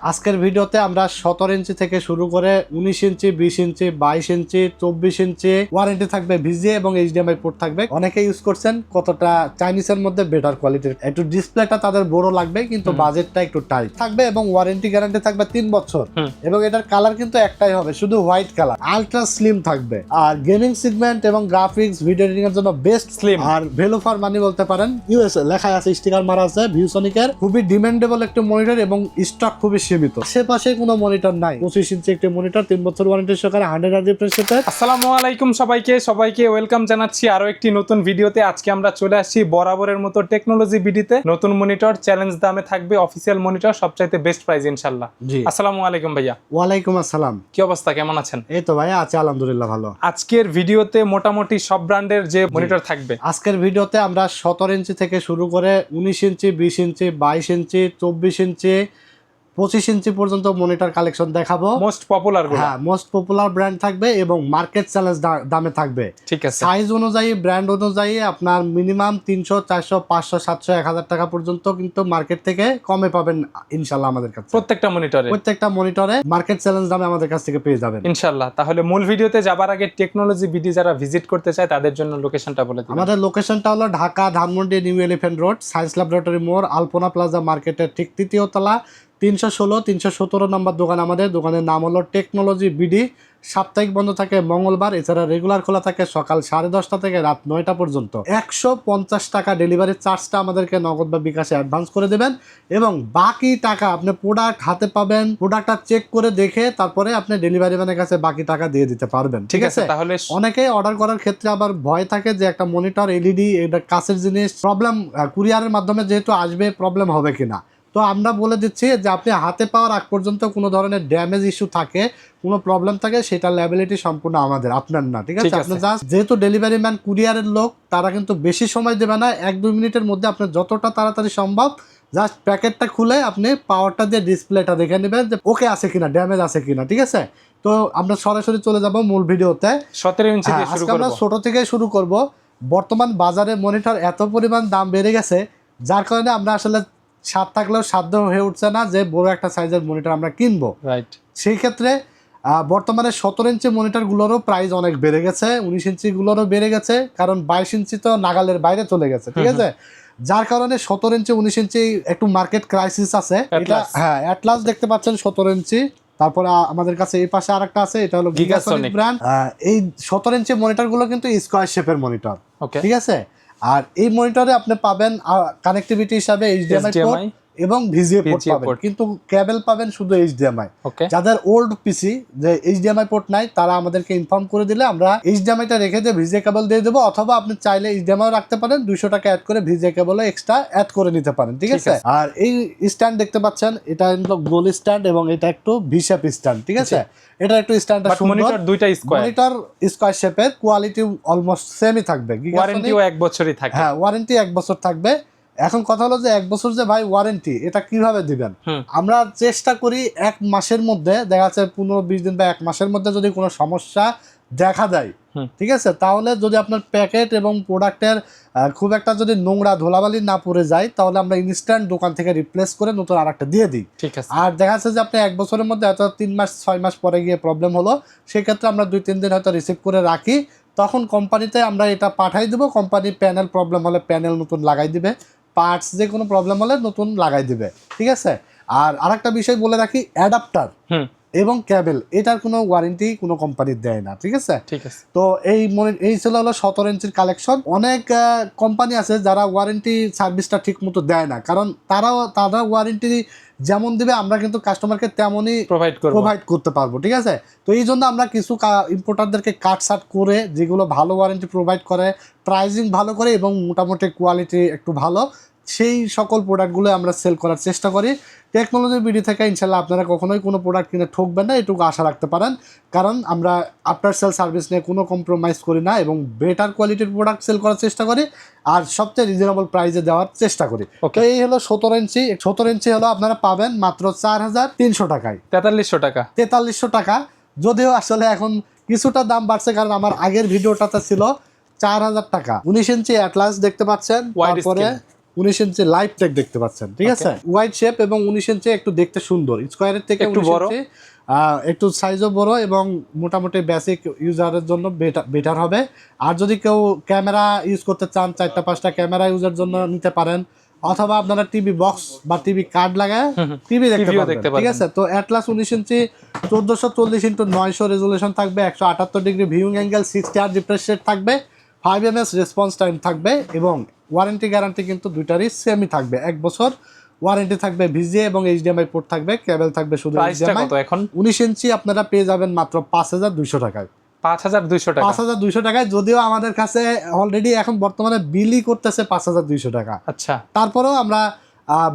আজকের ভিডিওতে আমরা সতেরো ইঞ্চি থেকে শুরু করে উনিশ ইঞ্চি বিশ ইঞ্চি বাইশ ইঞ্চি চব্বিশ ইঞ্চি ওয়ারেন্টি থাকবে ভিজিএ এবং এইচডিএমআই পোর্ট থাকবে। অনেকে ইউজ করছেন কতটা চাইনিজের মধ্যে বেটার কোয়ালিটির একটু ডিসপ্লেটা তাদের বড় লাগবে কিন্তু বাজেটটা একটু টাইট থাকবে এবং ওয়ারেন্টি গ্যারান্টি থাকবে তিন বছর। এবং এটার কালার কিন্তু একটাই হবে শুধু হোয়াইট কালার আলট্রা স্লিম থাকবে। আর গেমিং সেগমেন্ট এবং গ্রাফিক্স ভিডিও এডিটিং এর জন্য বেস্ট স্লিম আর ভ্যালু ফর মানি বলতে পারেন। ইউএসএ লেখা আছে স্টিকার মারা আছে ভিউসনিকের খুবই ডিমান্ডেবল একটা মনিটর এবং স্টক খুবই সীমিত। আশেপাশে কোনো মনিটর নাই। পঁচিশ ইঞ্চি একটি মনিটর তিন বছর ওয়ারেন্টি সহকারে হান্ড্রেড রিফ্রেশ আসসালামু আলাইকুম সবাইকে সবাইকে ওয়েলকাম জানাচ্ছি আরও একটি নতুন ভিডিওতে আজকে আমরা চলে আসছি বরাবরের মতো টেকনোলজি বিডিতে। নতুন মনিটর চ্যালেঞ্জ দামে থাকবে অফিসিয়াল মনিটর সবচাইতে বেস্ট প্রাইস ইনশাল্লাহ। জি। আসসালামু আলাইকুম ভাইয়া। ওয়ালাইকুম আসসালাম। কি অবস্থা কেমন আছেন? এই তো ভাই আছে আলহামদুলিল্লাহ ভালো। আজকের ভিডিওতে মোটামুটি সব ব্র্যান্ডের যে মনিটর থাকবে। আজকের ভিডিওতে আমরা সতেরো ইঞ্চি থেকে শুরু করে উনিশ ইঞ্চি বিশ ইঞ্চি বাইশ ইঞ্চি চব্বিশ ইঞ্চি পঁচিশ ইঞ্চি পর্যন্ত মনিটর কালেকশন দেখাবো। মোস্ট পপুলার হ্যাঁ মোস্ট পপুলার ব্র্যান্ড থাকবে এবং মার্কেট চ্যালেঞ্জ দামে থাকবে। ঠিক আছে। সাইজ অনুযায়ী ব্র্যান্ড অনুযায়ী আপনার মিনিমাম তিনশো চারশো পাঁচশো সাতশো এক হাজার টাকা পর্যন্ত কিন্তু মার্কেট থেকে কমে পাবেন ইনশাল্লাহ আমাদের কাছে প্রত্যেকটা মনিটরে প্রত্যেকটা মনিটরে মার্কেট চ্যালেঞ্জ দামে আমাদের কাছ থেকে পেয়ে যাবেন। ইনশাল্লাহ তাহলে মূল ভিডিওতে যাবার আগে টেকনোলজি বিডি যারা ভিজিট করতে চায় তাদের জন্য লোকেশনটা বলে দিন আমাদের লোকেশনটা হলো Dhaka Dhanmondi New Elephant Road Science Laboratory মোড় আলপনা প্লাজা মার্কেটের ঠিক তৃতীয় তলা তিনশো ষোলো তিনশো সতেরো নম্বর দোকান আমাদের। দোকানের নাম হলো টেকনোলজি বিডি। সাপ্তাহিক বন্ধ থাকে মঙ্গলবার এছাড়া রেগুলার খোলা থাকে সকাল সাড়ে দশটা থেকে রাত নয়টা পর্যন্ত। একশো পঞ্চাশ টাকা ডেলিভারি চার্জটা আমাদেরকে নগদ বা বিকাশে অ্যাডভান্স করে দেবেন এবং বাকি টাকা আপনি প্রোডাক্ট হাতে পাবেন প্রোডাক্টটা চেক করে দেখে তারপরে আপনি ডেলিভারি ম্যানের কাছে বাকি টাকা দিয়ে দিতে পারবেন। ঠিক আছে? তাহলে অনেকে অর্ডার করার ক্ষেত্রে আবার ভয় থাকে যে একটা মনিটর এলইডি এটা কাছের জিনিস প্রবলেম কুরিয়ারের মাধ্যমে যেহেতু আসবে প্রবলেম হবে কিনা। তো আমরা বলে দিচ্ছি যে আপনি হাতে পাওয়ার আগ পর্যন্ত কোনো ধরনের ড্যামেজ ইস্যু থাকে কোনো প্রবলেম থাকে সেটা ল্যাবিলিটি সম্পূর্ণ আমাদের আপনার না ঠিক আছে? ঠিক আছে। আপনি জাস্ট যেহেতু ডেলিভারি ম্যান কুরিয়ারের লোক তারা কিন্তু বেশি সময় দেবে না এক দুই মিনিটের মধ্যে আপনার যতটা তাড়াতাড়ি সম্ভব জাস্ট প্যাকেটটা খুলে আপনি পাওয়ারটা দিয়ে ডিসপ্লেটা দেখে নেবেন যে ওকে আছে কিনা ড্যামেজ আছে কিনা ঠিক আছে? তো আমরা সরাসরি চলে যাব মূল ভিডিওতে। সতেরো ইঞ্চি হ্যাঁ, আজকে আমরা ছোট থেকে শুরু করব। বর্তমান বাজারে মনিটর এত পরিমাণ দাম বেড়ে গেছে যার কারণে আমরা আসলে সাত থাকলেও সাধ্য হয়ে উঠছে না যে বড় একটা সাইজের মনিটর আমরা কিনবো। রাইট সেই ক্ষেত্রে বর্তমানে সতেরো ইঞ্চি মনিটরগুলোরও প্রাইস অনেক বেড়ে গেছে উনিশ ইঞ্চিগুলোরও বেড়ে গেছে কারণ বাইশ ইঞ্চি তো নাগালের বাইরে চলে গেছে ঠিক আছে? যার কারণে সতেরো ইঞ্চি উনিশ ইঞ্চি একটু মার্কেট ক্রাইসিস আছে। এটা। হ্যাঁ অ্যাটলাস দেখতে পাচ্ছেন সতেরো ইঞ্চি। তারপরে আমাদের কাছে এই পাশে আরেকটা আছে এটা হলো। গিগাসনিক ব্র্যান্ড এই সতেরো ইঞ্চি মনিটরগুলো কিন্তু স্কোয়ার শেপের মনিটর ঠিক আছে? আর এই মনিটরে আপনি পাবেন কানেক্টিভিটি হিসাবে এইচডিএমআই এবং ভিজিএ পোর্ট পাবেন। কিন্তু কেবল পাবেন শুধু এইচডিএমআই যাদের ওল্ড পিসি যে এইচডিএমআই পোর্ট নাই তারা আমাদেরকে ইনফর্ম করে দিলে আমরা এইচডিএমআইটা রেখে দিয়ে ভিজিএ কেবল দিয়ে দেবো অথবা আপনি চাইলে এইচডিএমআই রাখতে পারেন দুইশো টাকা অ্যাড করে ভিজিএ কেবল এক্সট্রা অ্যাড করে নিতে পারেন ঠিক আছে। আর এই স্ট্যান্ড দেখতে পাচ্ছেন এটা হলো গোল স্ট্যান্ড এবং এটা একটু ভিশেপ স্ট্যান্ড ঠিক আছে? এটা একটু সুন্দর। মনিটর দুইটা স্কোয়ার মনিটর স্কোয়ার শেপের কোয়ালিটি অলমোস্ট সেমই থাকবে। ওয়ারেন্টিও এক বছরই থাকে হ্যাঁ ওয়ারেন্টি এক বছর থাকবে। এখন কথা হলো যে এক বছর যে ভাই ওয়ারেন্টি এটা কীভাবে দিবেন? আমরা চেষ্টা করি এক মাসের মধ্যে দেখা যাচ্ছে পনেরো বিশ দিন বা এক মাসের মধ্যে যদি কোনো সমস্যা দেখা দেয় ঠিক আছে? তাহলে যদি আপনার প্যাকেট এবং প্রোডাক্টের খুব একটা যদি নোংরা ধোলাবালি না পড়ে যায় তাহলে আমরা ইনস্ট্যান্ট দোকান থেকে রিপ্লেস করে নতুন আর একটা দিয়ে দিই। ঠিক আছে। আর দেখা যাচ্ছে যে আপনি এক বছরের মধ্যে হয়তো তিন মাস ছয় মাস পরে গিয়ে প্রবলেম হলো সেক্ষেত্রে আমরা দুই তিন দিন হয়তো রিসিভ করে রাখি। তখন কোম্পানিতে আমরা এটা পাঠাই দেবো কোম্পানি প্যানেল প্রবলেম হলে প্যানেল নতুন লাগাই দিবে। পার্টস যে কোনো প্রবলেম হলে নতুন লাগাই দিবে ঠিক আছে? আর আরেকটা বিষয় বলে রাখি অ্যাডাপ্টার এবং ক্যাবেল এটার কোনো ওয়ারেন্টি কোনো কোম্পানি দেয় না ঠিক আছে? ঠিক আছে। তো এই মনে এই ছিল হলো সতেরো ইঞ্চির কালেকশন অনেক কোম্পানি আছে যারা ওয়ারেন্টি সার্ভিসটা ঠিক মতো দেয় না কারণ তারাও তারা ওয়ারেন্টি যেমন দিবে আমরা কিন্তু কাস্টমারকে তেমনই প্রোভাইড করব। প্রোভাইড করতে পারব ঠিক আছে? তো এই জন্য আমরা কিছু ইম্পোর্টারদেরকে কাট সাট করে যেগুলো ভালো ওয়ারেন্টি প্রোভাইড করে প্রাইজিং ভালো করে এবং মোটামুটি কোয়ালিটি একটু ভালো সেই সকল প্রোডাক্টগুলো আমরা সেল করার চেষ্টা করি। টেকনোলজি বিডি থেকে ইনশাল্লাহ আপনারা কখনোই কোনো প্রোডাক্ট কিনে ঠকবেন না এটুকু আশা রাখতে পারেন। কারণ আমরা আফটার সেল সার্ভিস নিয়ে কোনো কম্প্রোমাইজ করি না এবং বেটার কোয়ালিটির প্রোডাক্ট সেল করার চেষ্টা করি আর সবচেয়ে রিজনেবল প্রাইসে দেওয়ার চেষ্টা করি. তো এই হলো সতেরো ইঞ্চি সতেরো ইঞ্চি হলো আপনারা পাবেন মাত্র চার হাজার তিনশো টাকায়। তেতাল্লিশশো টাকা। তেতাল্লিশশো টাকা। যদিও আসলে এখন কিছুটা দাম বাড়ছে কারণ আমার আগের ভিডিওটাতে ছিল চার হাজার টাকা। উনিশ ইঞ্চি অ্যাটলাস দেখতে পাচ্ছেন তারপরে। উনিশ ইঞ্চি লাইভ টেক দেখতে পাচ্ছেন ঠিক আছে? ওয়াইড শেপ এবং উনিশ ইঞ্চি একটু দেখতে সুন্দর। স্কোয়ারের থেকে একটু বড়। একটু সাইজও বড় এবং মোটামুটি বেসিক ইউজারের জন্য বেটার হবে। আর যদি কেউ ক্যামেরা ইউজ করতে চান চারটা পাঁচটা ক্যামেরা ইউজের জন্য নিতে পারেন অথবা আপনারা টিভি বক্স বা টিভি কার্ড লাগায় টিভি দেখতে পারবেন ঠিক আছে? তো অ্যাটলাস উনিশ ইঞ্চি চোদ্দোশো চল্লিশ ইন্টু নয়শো রেজুলেশন থাকবে একশো আটাত্তর ডিগ্রি ভিউইং অ্যাঙ্গেল সিক্সটি আর রিফ্রেশ রেট থাকবে five M S response time থাকবে এবং ওয়ারেন্টি গ্যারান্টি কিন্তু দুইটারই সেমই থাকবে। এক বছর ওয়ারেন্টি থাকবে ভিজিএ এবং এইচডিএমআই পোর্ট থাকবে কেবল থাকবে শুধু এখন? উনিশ ইঞ্চি আপনারা পেয়ে যাবেন মাত্র পাঁচ হাজার দুইশো টাকায়। পাঁচ হাজার দুইশো টাকা। পাঁচ হাজার দুইশো টাকায় যদিও আমাদের কাছে অলরেডি এখন বর্তমানে বিলি করতেছে পাঁচ হাজার দুইশো টাকা। আচ্ছা। তারপরেও আমরা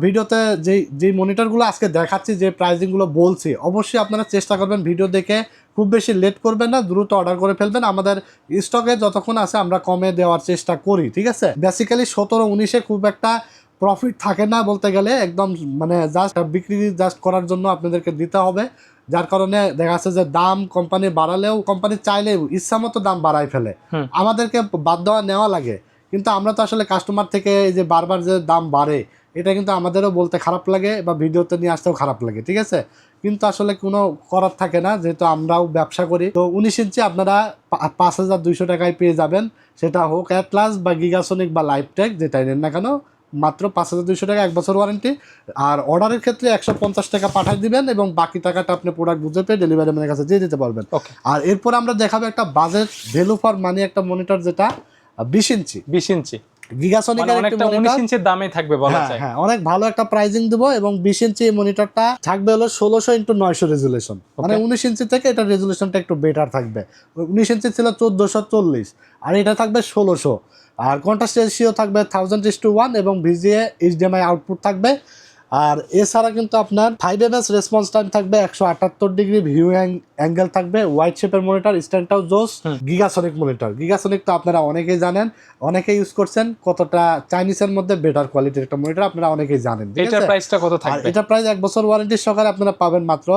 ভিডিওতে যে যে মনিটরগুলো আজকে দেখাচ্ছি যে প্রাইসিংগুলো বলছি অবশ্যই আপনারা চেষ্টা করবেন ভিডিও দেখে। খুব বেশি লেট করবেন না দ্রুত অর্ডার করে ফেলবেন। আমাদের স্টকে যতক্ষণ আছে আমরা কমে দেওয়ার চেষ্টা করি ঠিক আছে? বেসিক্যালি সতেরো উনিশে খুব একটা প্রফিট থাকে না বলতে গেলে একদম মানে জাস্ট বিক্রি জাস্ট করার জন্য আপনাদেরকে দিতে হবে। যার কারণে দেখা যাচ্ছে যে দাম কোম্পানি বাড়ালেও কোম্পানি চাইলেও ইচ্ছা মতো দাম বাড়ায় ফেলে। আমাদেরকে বাদ দেওয়া নেওয়া লাগে। কিন্তু আমরা তো আসলে কাস্টমার থেকে এই যে বারবার যে দাম বাড়ে এটা কিন্তু আমাদেরও বলতে খারাপ লাগে বা ভিডিওতে নিয়ে আসতেও খারাপ লাগে ঠিক আছে? কিন্তু আসলে কোনো করার থাকে না যেহেতু আমরাও ব্যবসা করি। তো উনিশ ইঞ্চি আপনারা পাঁচ হাজার দুইশো টাকায় পেয়ে যাবেন। সেটা হোক অ্যাটলাস বা গিগাসনিক বা লাইফটেক যেটাই নেন না কেন মাত্র পাঁচ হাজার দুইশো টাকা এক বছর ওয়ারেন্টি আর অর্ডারের ক্ষেত্রে একশো পঞ্চাশ টাকা পাঠিয়ে দিবেন এবং বাকি টাকাটা আপনি প্রোডাক্ট বুঝে পেয়ে ডেলিভারি ম্যানের কাছে দিয়ে দিতে পারবেন। আর এরপর আমরা দেখাবো একটা বাজেট ভ্যালু ফর মানি একটা মনিটর যেটা বিশ ইঞ্চি। বিশ ইঞ্চি। গিগাসনিকের একটি অনেকটা উনিশ মনিটর ইঞ্চির দামে থাকবে বলা হ্যাঁ যায়। হ্যাঁ অনেক ভালো একটা প্রাইজিং দেব এবং বিশ ইঞ্চি মনিটরটা থাকবে হলো ষোলোশো ইন্টু নয়শো রেজুলেশন মানে উনিশ ইঞ্চি থেকে এটা রেজুলেশনটা একটু বেটার থাকবে। উনিশ ইঞ্চি ছিল চোদ্দোশো চল্লিশ আর এটা থাকবে ষোলোশো। আর কন্ট্রাস্ট রেশিও থাকবে থাউজেন্ড ইস টু ওয়ান এবং ভিজিএ এইচডিএমআই আউটপুট থাকবে আর এছাড়া কিন্তু আপনার five M S response time থাকবে একশো আটাত্তর ডিগ্রি ভিউ অ্যাঙ্গেল থাকবে হোয়াইট শেপের মনিটর স্ট্যান্ডটাও জোস গিগাসনিক মনিটর গিগাসনিক তো আপনারা অনেকেই জানেন অনেকেই ইউজ করছেন কতটা চাইনিজের মধ্যে বেটার কোয়ালিটির একটা মনিটর আপনারা অনেকেই জানেন এটার প্রাইসটা কত থাকে থাকবে এটা প্রাইস এক বছর ওয়ারেন্টির সহকারে আপনারা পাবেন মাত্র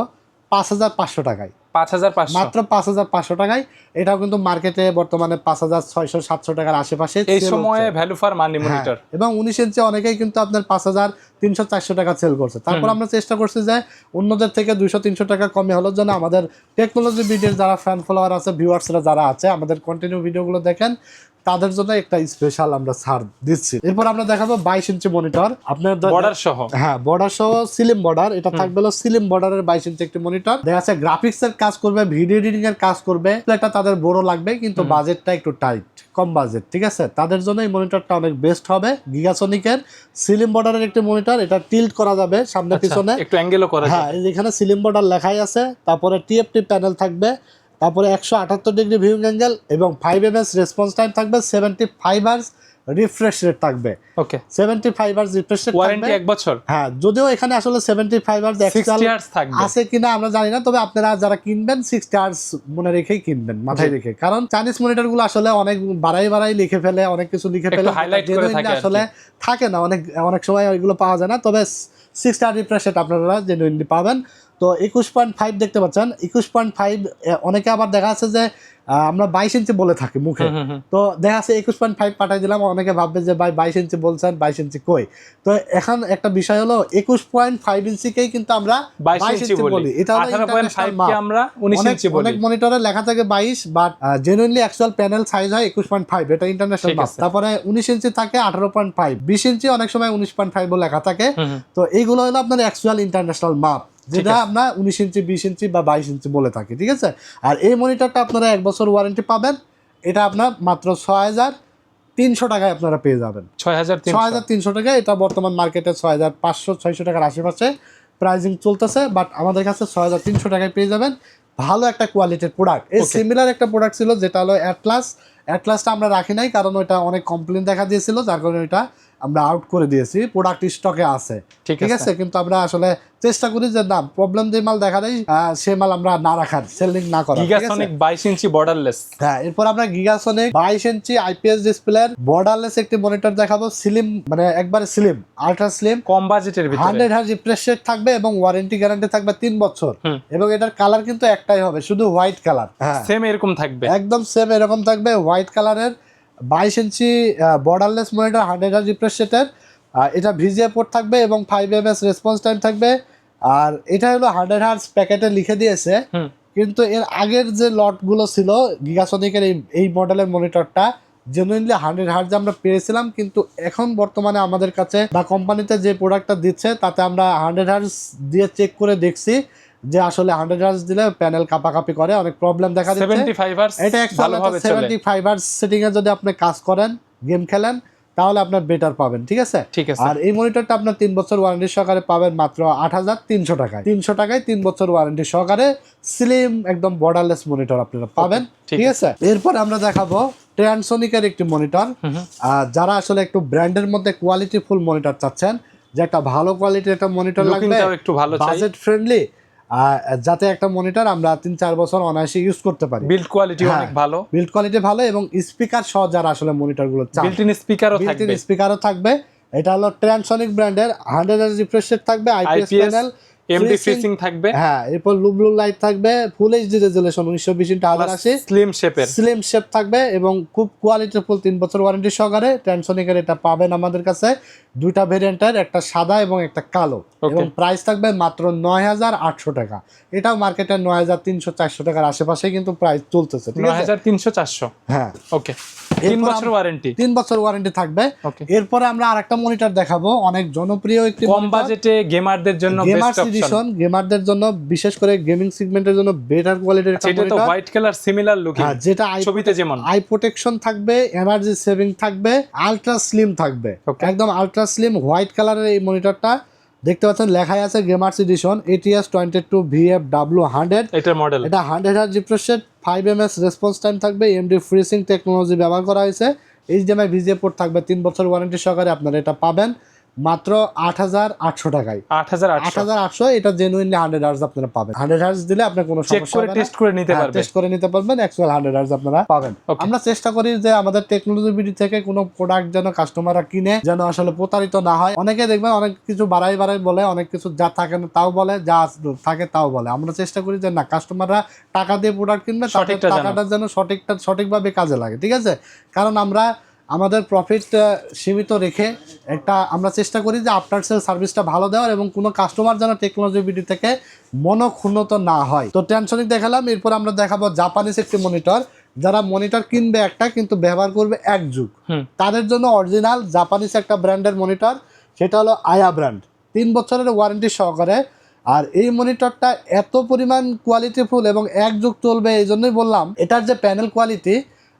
পাঁচ হাজার পাঁচশো টাকায়। পাঁচ হাজার পাঁচশো? মাত্র পাঁচ হাজার পাঁচশো টাকায়। এটাও কিন্তু মার্কেটে বর্তমানে পাঁচ হাজার ছয়শো সাতশো টাকার আশেপাশে এই সময়ে ভ্যালু ফর মানি মনিটর এবং উনিশ ইঞ্চি অনেকেই কিন্তু আপনার পাঁচ হাজার তিনশো চারশো টাকা সেল করছে। তারপর আমরা চেষ্টা করছি যে অন্যদের থেকে দুইশো তিনশো টাকা কমে হলো যেন আমাদের টেকনোলজি ভিডিওর যারা ফ্যান ফলোয়ার আছে ভিউয়ার্সরা যারা আছে আমাদের কন্টিনিউ ভিডিওগুলো দেখেন। তাদের জন্য একটা স্পেশাল আমরা ছাড় দিচ্ছি। এরপর আমরা দেখাবো বাইশ ইঞ্চি মনিটর আপনার বর্ডার সহ। হ্যাঁ বর্ডার সহ সিলিম বর্ডার এটা থাকবে হলো সিলিম বর্ডারের বাইশ ইঞ্চি একটি মনিটর দেখা যাচ্ছে গ্রাফিক্স এর কাজ করবে ভিডিও এডিটিং এর কাজ করবে। এটা তাদের বড় লাগবে কিন্তু বাজেটটা একটু টাইট কম বাজেট ঠিক আছে? তাদের জন্য এই মনিটরটা অনেক বেস্ট হবে। গিগাসনিকের সিলিম বর্ডারের একটি মনিটর এটা টিল্ট করা যাবে সামনে পিছনে। একটু অ্যাঙ্গেলও করা হ্যাঁ এখানে সিলিম বর্ডার লেখাই আছে তারপরে টিএফটি প্যানেল থাকবে। তারপরে একশো আটাত্তর ডিগ্রি ভিউইং অ্যাঙ্গেল এবং five M S response time থাকবে seventy five hours refresh rate থাকবে। Okay seventy five hours refresh rate warranty এক বছর? হ্যাঁ যদিও এখানে আসলে seventy five hours sixty years থাকবে। আছে কিনা আমরা জানি না তবে আপনারা যারা কিনবেন সিক্সটি আওয়ার্স মনে রেখেই কিনবেন মাথায় রেখে। কারণ চাইনিজ মনিটরগুলো আসলে অনেক বাড়াই বাড়াই লিখে ফেলে অনেক কিছু লিখে ফেলে highlight করে থাকে আসলে থাকে না। অনেক অনেক সময় ওইগুলো পাওয়া যায় না তবে সিক্স স্টার রিফ্রেশ রেট আপনারা জেনুইনলি পাবেন। তো একুশ পয়েন্ট ফাইভ দেখতে পাচ্ছেন। একুশ পয়েন্ট ফাইভ অনেকে আবার দেখা যাচ্ছে যে আমরা বাইশ ইঞ্চি বলে থাকি মুখে। তো দেখা যাচ্ছে একুশ পয়েন্ট ফাইভ পাঠাই দিলাম অনেকে ভাববে যে ভাই বাইশ ইঞ্চি বলছেন বাইশ ইঞ্চি কই? তো এখন একটা বিষয় হলো একুশ পয়েন্ট ফাইভ ইঞ্চিকেই কিন্তু আমরা বাইশ ইঞ্চি বলি। এটা। আমরা অনেক ইঞ্চি বলি। অনেক মনিটরে লেখা থাকে বাইশ but genuinely actual panel size হয় একুশ পয়েন্ট ফাইভ এটা ইন্টারন্যাশনাল মাপ তারপরে উনিশ ইঞ্চি থাকে আঠারো পয়েন্ট ফাইভ বিশ ইঞ্চি অনেক সময় উনিশ পয়েন্ট ফাইভ লেখা থাকে। তো এইগুলো হলো আপনার অ্যাকচুয়াল ইন্টারন্যাশনাল মাপ যেটা আপনার উনিশ ইঞ্চি বিশ ইঞ্চি বা বাইশ ইঞ্চি বলে থাকি ঠিক আছে? আর এই মনিটরটা আপনারা এক বছর ওয়ারেন্টি পাবেন। এটা আপনার মাত্র ছয় হাজার তিনশো টাকায় আপনারা পেয়ে যাবেন। ছয় হাজার ছয় হাজার তিনশো টাকা এটা বর্তমান মার্কেটে ছয় হাজার পাঁচশো ছয়শো টাকার আশেপাশে প্রাইজিং চলতেছে বাট আমাদের কাছে ছয় হাজার তিনশো টাকায় পেয়ে যাবেন। ভালো একটা কোয়ালিটির প্রোডাক্ট এই সিমিলার একটা প্রোডাক্ট ছিল যেটা হলো অ্যাটলাস অ্যাটলাসটা আমরা রাখি নাই কারণ ওইটা অনেক কমপ্লেন দেখা দিয়েছিল যার কারণে ওইটা আমরা আউট করে দিয়েছি প্রোডাক্ট স্টকে আছে। ঠিক আছে। কিন্তু আমরা আসলে চেষ্টা করি যে না প্রবলেম যে মাল দেখা দেয় সে মাল আমরা না রাখার সেলিং না করার গিগাসনিক বাইশ ইঞ্চি বর্ডারলেস হ্যাঁ এরপর আমরা গিগাসনিক বাইশ ইঞ্চি আইপিএস ডিসপ্লের বর্ডারলেস একটি মনিটর দেখাবো স্লিম মানে একবারে স্লিম আল্ট্রা স্লিম কম বাজেটের ভিতরে। হান্ড্রেড হার্জ রিফ্রেশ রেট থাকবে এবং ওয়ারেন্টি গ্যারান্টি থাকবে তিন বছর। এবং এটার কালার কিন্তু একটাই হবে শুধু হোয়াইট কালার হ্যাঁ। সেম এরকম থাকবে। একদম সেম এরকম থাকবে হোয়াইট কালারের বাইশ inch borderless monitor hundred hertz refresh রেটের এটা ভিজিএ পোর্ট থাকবে এবং five M S response time থাকবে। আর এটা হলো হান্ড্রেড হার্স প্যাকেটে লিখে দিয়েছে। কিন্তু এর আগের যে লটগুলো ছিল গিগাসনিকের এই এই মডেলের মনিটরটা জেনুইনলি হান্ড্রেড হার্জ আমরা পেয়েছিলাম। কিন্তু এখন বর্তমানে আমাদের কাছে বা কোম্পানিতে যে প্রোডাক্টটা দিচ্ছে তাতে আমরা হান্ড্রেড হার্জ দিয়ে চেক করে দেখছি। যে আসলে হান্ড্রেড দিলে প্যানেল কাপাকাপি করে অনেক প্রবলেম দেখা ফাইভ এটা সেভেন্টি ফাইভ আওয়ার্স সেটিং এ যদি আপনি কাজ করেন গেম খেলেন তাহলে আপনার বেটার পাবেন ঠিক আছে? ঠিক আছে। আর এই মনিটরটা আপনার তিন বছর ওয়ারেন্টি সহকারে পাবেন মাত্র আট হাজার তিনশো টাকায়। তিনশো টাকায় তিন বছর ওয়ারেন্টি সহকারে স্লিম একদম বর্ডারলেস মনিটর আপনারা পাবেন ঠিক আছে। এরপর আমরা দেখাবো ট্রান্সোনিকের একটি মনিটর। যারা আসলে একটু ব্র্যান্ডের মধ্যে কোয়ালিটি ফুল মনিটর চাচ্ছেন যে একটা ভালো কোয়ালিটির একটা মনিটর লাগবে একটু ভালো বাজেট ফ্রেন্ডলি যাতে একটা মনিটর আমরা তিন চার বছর অনায়াসে ইউজ করতে পারি। বিল্ড কোয়ালিটি হ্যাঁ। অনেক ভালো। বিল্ড কোয়ালিটি ভালো এবং স্পিকার সহ যারা আসলে মনিটরগুলো চান বিল্ট ইন স্পিকারও বিল্ট থাকবে। স্পিকারও থাকবে। এটা হলো ট্রান্সনিক ব্র্যান্ডের হান্ড্রেড রিফ্রেশ রেট থাকবে আইপিএস প্যানেল এমডি ফিসিং থাকবে। হ্যাঁ এরপর লাইট থাকবে ফুল এইচডি ইন্টু স্লিম শেপের স্লিম শেপ থাকবে এবং খুব কোয়ালিটি ফুল বছর ওয়ারেন্টি সহকারে এটা পাবেন আমাদের কাছে। দুইটা ভেরিয়েন্টের একটা সাদা এবং একটা কালো। এবং প্রাইস থাকবে মাত্র নয় হাজার আটশো টাকা। এটাও মার্কেটে নয় হাজার তিনশো চারশো টাকার আশেপাশে কিন্তু প্রাইস চলতেছে ঠিক আছে? হাজার তিনশো চারশো। হ্যাঁ। ওকে তিন এরপর বছর ওয়ারেন্টি তিন বছর ওয়ারেন্টি থাকবে। এরপরে আমরা আরেকটা মনিটর দেখাবো। অনেক জনপ্রিয় একটি কম বাজেটে গেমারদের জন্য গেমার এডিশন গেমারদের জন্য বিশেষ করে গেমিং সেগমেন্টের জন্য বেটার কোয়ালিটির একটা monitor white colour similar looking হ্যাঁ যেটা আই ছবিতে যেমন। আই প্রোটেকশন থাকবে এনার্জি সেভিং থাকবে আলট্রা স্লিম থাকবে। একদম আলট্রা স্লিম হোয়াইট কালারের এই মনিটরটা দেখতে পাচ্ছেন লেখাই আছে gamers edition ATS twenty two VF W hundred এটার মডেল এটা hundred hertz refreshed five M S response time থাকবে এমডি ফ্রিসিং টেকনোলজি ব্যবহার করা হয়েছে এইচডিএমআই ভিজিএ পোর্ট থাকবে, তিন বছর ওয়ারেন্টি সহকারে আপনারা এটা পাবেন। মাত্র আট হাজার আটশো টাকায়। আট হাজার আট হাজার আটশো এটা জেনুইনলি হান্ড্রেড আপনারা পাবেন। হান্ড্রেড দিলে আপনার কোনো টেস্ট করে নিতে পারবে টেস্ট করে নিতে পারবেন অ্যাকচুয়াল হান্ড্রেড আপনারা পাবেন। আমরা চেষ্টা করি যে আমাদের টেকনোলজি বিডি থেকে কোনো প্রোডাক্ট যেন কাস্টমাররা কিনে যেন আসলে প্রতারিত না হয়। অনেকে দেখবেন অনেক কিছু বাড়াই বাড়াই বলে অনেক কিছু যা থাকে না তাও বলে যা থাকে তাও বলে। আমরা চেষ্টা করি যে না কাস্টমাররা টাকা দিয়ে প্রোডাক্ট কিনবে। টাকাটা যেন সঠিকটা সঠিকভাবে কাজে লাগে ঠিক আছে? কারণ আমরা আমাদের প্রফিট সীমিত রেখে একটা আমরা চেষ্টা করি যে আফটার সেল সার্ভিসটা ভালো দেওয়ার এবং কোনো কাস্টমার যেন টেকনোলজি বিডি থেকে মনক্ষুণ্ণত না হয়। তো টেনশনিক দেখালাম এরপর আমরা দেখাবো জাপানিজ একটি মনিটর যারা মনিটর কিনবে একটা কিন্তু ব্যবহার করবে এক যুগ। হুম। তাদের জন্য অরিজিনাল জাপানিজ একটা ব্র্যান্ডের মনিটর সেটা হলো আয়া ব্র্যান্ড তিন বছরের ওয়ারেন্টি সহকারে। আর এই মনিটরটা এত পরিমাণ কোয়ালিটিফুল এবং এক যুগ চলবে এই জন্যই বললাম এটার যে প্যানেল কোয়ালিটি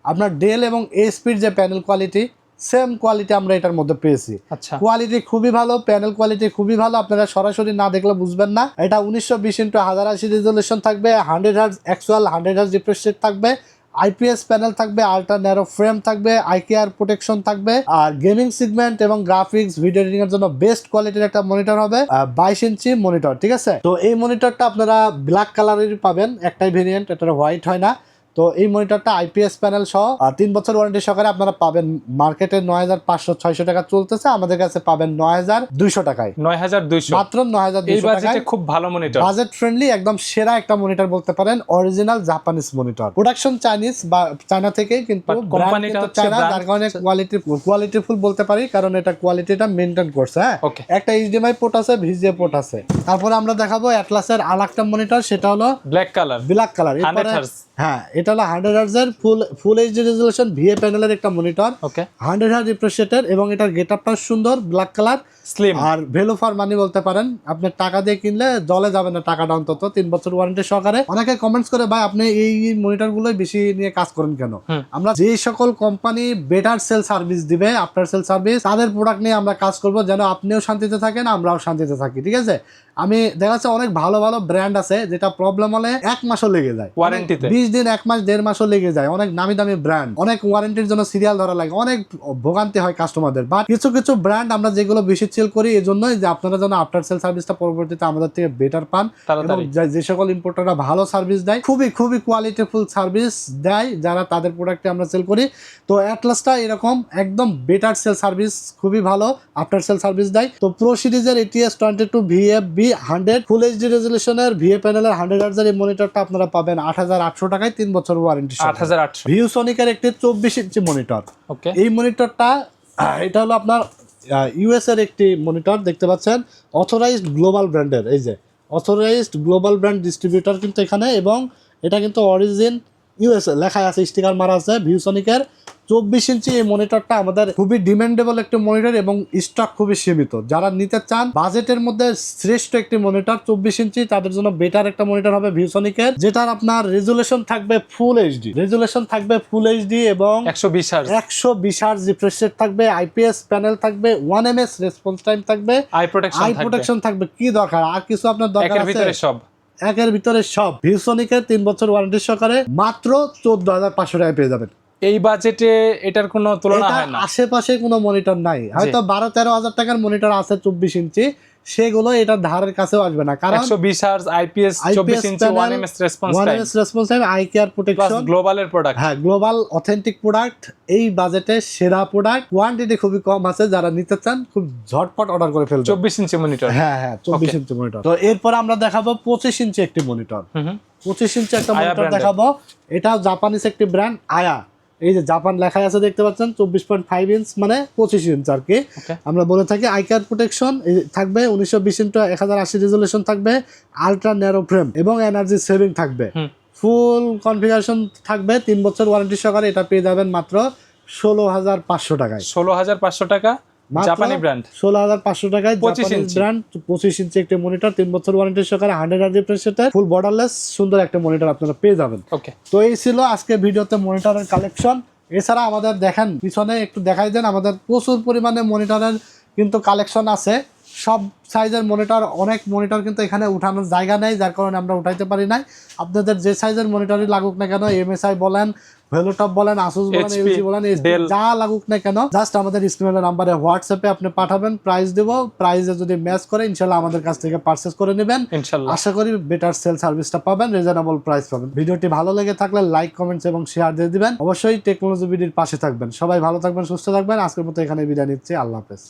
আপনার ডেল এবং এসপির যে প্যানেল কোয়ালিটি সেম কোয়ালিটি আমরা এটার মধ্যে পেয়েছি। আচ্ছা। কোয়ালিটি খুবই ভালো প্যানেল কোয়ালিটি খুবই ভালো আপনারা সরাসরি না দেখলে বুঝবেন না। এটা উনিশশো বিশ ইন্টু হাজার আশি রেজলিউশন থাকবে hundred hertz actual hundred hertz refresh rate থাকবে আইপিএস প্যানেল থাকবে আল্ট্রা ন্যারো ফ্রেম থাকবে আইকেআর প্রোটেকশন থাকবে আর গেমিং সেগমেন্ট এবং গ্রাফিক্স ভিডিও এডিটিং এর জন্য বেস্ট কোয়ালিটির একটা মনিটর হবে বাইশ ইঞ্চি মনিটর ঠিক আছে? তো এই মনিটরটা আপনারা ব্ল্যাক কালারেরই পাবেন একটাই ভেরিয়েন্ট এটা হোয়াইট হয় না। তো এই মনিটরটা আইপিএস প্যানেল সহ তিন বছর ওয়ারেন্টি সহকারে আপনারা পাবেন মার্কেটে নয় হাজার পাঁচশো ছয়শো টাকা চলতেছে আমাদের কাছে পাবেন নয় হাজার দুইশো টাকায়। নয় হাজার দুইশো। মাত্র নয় হাজার দুইশো টাকায় খুব ভালো মনিটর বাজেট ফ্রেন্ডলি একদম সেরা একটা মনিটর বলতে পারেন original Japanese monitor production Chinese বা চায়না থেকেই কিন্তু চায়না যার কারণে কোয়ালিটি কোয়ালিটিফুল বলতে পারি কারণ এটা কোয়ালিটিটা মেনটেন করছে হ্যাঁ? একটা এইচডিএমআই পোর্ট আছে ভিজিএ পোর্ট আছে। তারপরে আমরা দেখাবো অ্যাটলাসের আর একটা মনিটর সেটা হলো ব্ল্যাক কালার ব্ল্যাক কালার হ্যাঁ এটা হলো hundred হার্জের full full HD resolution VA প্যানেলের একটা মনিটর ওকে হান্ড্রেড হার্জ রিফ্রেশেটের এবং এটার গেট আপটা সুন্দর ব্ল্যাক কালার স্লিম আর ভ্যালু ফর মানি বলতে পারেন আপনি টাকা দিয়ে কিনলে জলে যাবে না টাকাটা অন্তত তিন বছর ওয়ারেন্টি সহকারে। অনেকে কমেন্টস করে ভাই আপনি এই মনিটর গুলোই বেশি নিয়ে কাজ করেন কেন? আমরা যে সকল কোম্পানি বেটার সেল সার্ভিস দিবে আফটার সেল সার্ভিস তাদের প্রোডাক্ট নিয়ে আমরা কাজ করব যেন আপনিও শান্তিতে থাকেন আমরাও শান্তিতে থাকি ঠিক আছে? আমি দেখা যাচ্ছে অনেক ভালো ভালো ব্র্যান্ড আছে যেটা প্রবলেম হলে এক মাসও লেগে যায়। ওয়ারেন্টিতে বিশ দিন এক মাস দেড় মাসও লেগে যায়। অনেক নামি দামি ব্র্যান্ড অনেক ওয়ারেন্টির জন্য সিরিয়াল ধরা লাগে। অনেক ভোগান্তি হয় কাস্টমারদের বাট কিছু কিছু ব্র্যান্ড আমরা যেগুলো বেশি সেল করি এই জন্যই যে আপনারা যেন আফটার সেল সার্ভিসটা পরবর্তীতে আমাদের থেকে বেটার পান এবং যে- যে সকল ইম্পোর্টাররা ভালো সার্ভিস দেয় খুবই খুবই কোয়ালিটিফুল সার্ভিস দেয় যারা তাদের প্রোডাক্টে আমরা সেল করি। তো অ্যাটলাসটা এরকম একদম বেটার সেল সার্ভিস খুবই ভালো আফটার সেল সার্ভিস দেয়। তো প্রো সিরিজের ATS twenty two VF B hundred full HD রেজলিউশনের VA প্যানেলের হান্ড্রেড হার্জার এই মনিটরটা আপনারা পাবেন আট হাজার আটশো টাকায় তিন বছর ওয়ারেন্টি আট হাজার আটশো। ভিউ সনিকের একটি চব্বিশ ইঞ্চি মনিটর ওকে এই মনিটরটা এটা হলো আপনার ইউএস এর একটি মনিটর দেখতে পাচ্ছেন? অথরাইজড গ্লোবাল ব্র্যান্ডের এই যে অথরাইজড গ্লোবাল ব্র্যান্ড ডিস্ট্রিবিউটর কিন্তু এখানে এবং এটা কিন্তু অরিজিন ইউএস লেখা আছে স্টিকার মারা আছে ভিউসনিকের চব্বিশ ইঞ্চি এই মনিটরটা আমাদের খুবই ডিমান্ডেবল একটি মনিটর এবং স্টক খুবই সীমিত। যারা নিতে চান বাজেটের মধ্যে শ্রেষ্ঠ একটি মনিটর চব্বিশ ইঞ্চি তাদের জন্য বেটার একটা মনিটর হবে ভিউসনিকের যেটার আপনার রেজুলেশন থাকবে ফুল এইচডি রেজুলেশন থাকবে ফুল এইচডি এবং একশো বিশ হার্জ একশো বিশ হার্জ রিফ্রেশ রেট থাকবে আইপিএস প্যানেল থাকবে one M S response time থাকবে আই প্রোটেকশন আই প্রোটেকশন থাকবে। কি দরকার? আর কিছু আপনার দরকার আছে? ভিতরে সব। একের ভিতরে সব। ভিউসনিকের তিন বছর ওয়ারেন্টি সহকারে মাত্র চোদ্দ হাজার পাঁচশো টাকায় পেয়ে যাবেন। এই বাজেটে এটার কোনো তুলনা হয় না। আশেপাশে কোনো মনিটর নাই। হয়তো বারো তেরো হাজার টাকার মনিটর আছে চব্বিশ ইঞ্চি। সেগুলো এটা ধারের কাছেও আসবে না। কারণ একশো বিশ হার্জ আইপিএস চব্বিশ IPS ইঞ্চি one panel, M S response one time M S response time eye care protection গ্লোবালের product হ্যাঁ গ্লোবাল অথেন্টিক প্রোডাক্ট এই বাজেটে সেরা প্রোডাক্ট কোয়ান্টিটি খুবই কম আছে যারা নিতে চান খুব ঝটপট অর্ডার করে ফেলবে চব্বিশ ইঞ্চি মনিটর হ্যাঁ হ্যাঁ চব্বিশ ইঞ্চি মনিটর তো এরপর আমরা দেখাবো পঁচিশ ইঞ্চি একটি মনিটর পঁচিশ ইঞ্চি একটা মনিটর দেখাবো। এটা জাপানিজ একটি ব্র্যান্ড আয়া এই যে জাপান লেখা আছে দেখতে পাচ্ছেন চব্বিশ পয়েন্ট ফাইভ ইঞ্চ মানে পঁচিশ ইঞ্চ আর কি। আমরা বলে থাকি আইকার প্রোটেকশন থাকবে উনিশশো বিশ ইন্টু এক হাজার আশি রেজলেশন থাকবে আলট্রা ন্যারো ফ্রেম এবং এনার্জি সেভিং থাকবে। ফুল কনফিগারেশন থাকবে তিন বছর ওয়ারেন্টি সহকারে এটা পেয়ে যাবেন মাত্র ষোলো হাজার পাঁচশো টাকায়। ষোলো হাজার পাঁচশো টাকা জাপানি ব্র্যান্ড ষোলো হাজার পাঁচশো টাকায় 25 জাপানিজ ইঞ্চি। ব্র্যান্ড পঁচিশ ইঞ্চি একটা মনিটর তিন বছর ওয়ারেন্টি সহকারে হান্ড্রেড আর রিফ্রেশার ফুল বর্ডারলেস সুন্দর একটা মনিটর আপনারা পেয়ে যাবেন। ওকে তো এই ছিল আজকে ভিডিওতে মনিটরের কালেকশন এছাড়া আমাদের দেখেন পিছনে একটু দেখাই দেন আমাদের প্রচুর পরিমাণে মনিটরের কিন্তু কালেকশন আছে। সব সাইজের মনিটর অনেক মনিটর কিন্তু এখানে উঠানোর জায়গা নেই যার কারণে আমরা উঠাইতে পারি নাই। আপনাদের যে সাইজের মনিটরই লাগুক না কেন এমএসআই বলেন ভেলোটপ বলেন আসুস বলেন বলেন যা লাগুক না কেন জাস্ট আমাদের স্ক্রিনের নাম্বারে হোয়াটসঅ্যাপে আপনি পাঠাবেন প্রাইস দেব প্রাইসে যদি ম্যাচ করে ইনশাল্লাহ আমাদের কাছ থেকে পারচেস করে নেবেন। আশা করি বেটার সেল সার্ভিসটা পাবেন রিজনেবল প্রাইস পাবেন। ভিডিওটি ভালো লেগে থাকলে লাইক কমেন্টস এবং শেয়ার দিয়ে দিবেন। অবশ্যই টেকনোলজি বিডির পাশে থাকবেন। সবাই ভালো থাকবেন সুস্থ থাকবেন। আজকের মতো এখানে বিদায় নিচ্ছি। আল্লাহ হাফেজ।